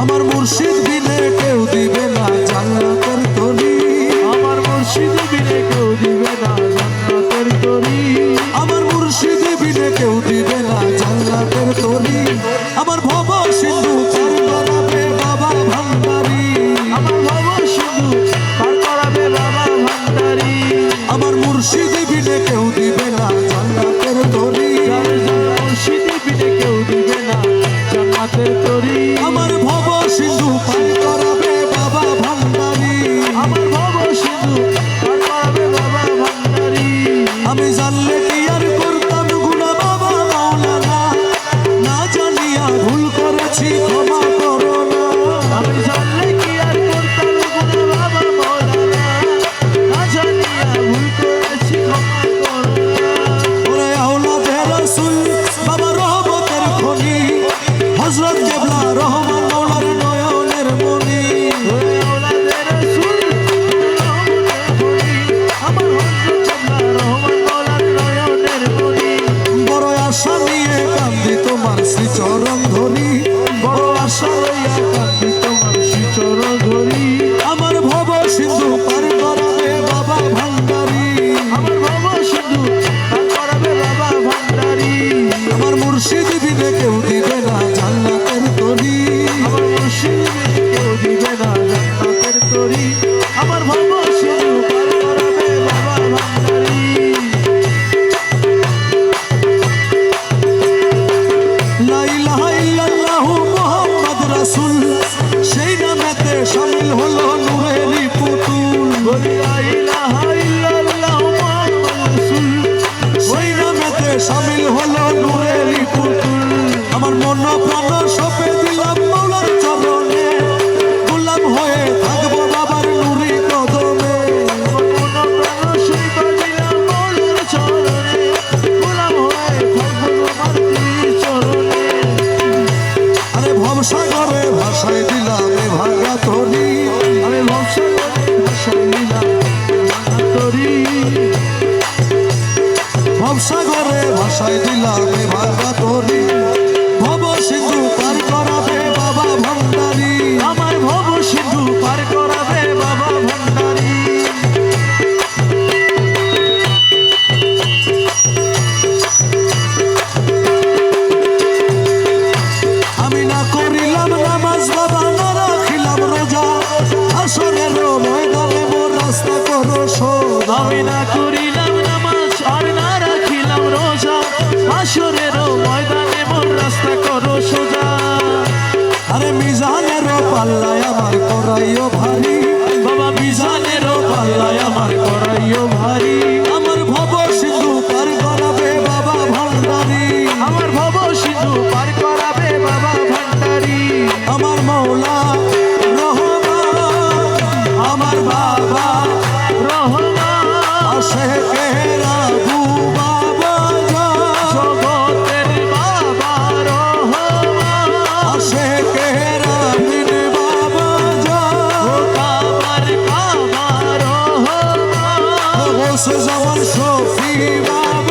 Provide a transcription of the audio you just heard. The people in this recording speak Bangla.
আমার শুধু মুর্শিদ দিলে কেউ দিবে না জান্নাতের তরি। আমার মুর্শিদ দিলে কেউ দিবে না জান্নাতের তরি। আমার বাবা শুরু পার করাবে বাবার ভান্ডারি। লাইলাহা সেই নামেতে শামিল হলো নূরের পুতুল। বলি লাইলাহা আল্লাহ আমার করাইও ভারী। আসো আমার সখী বাবা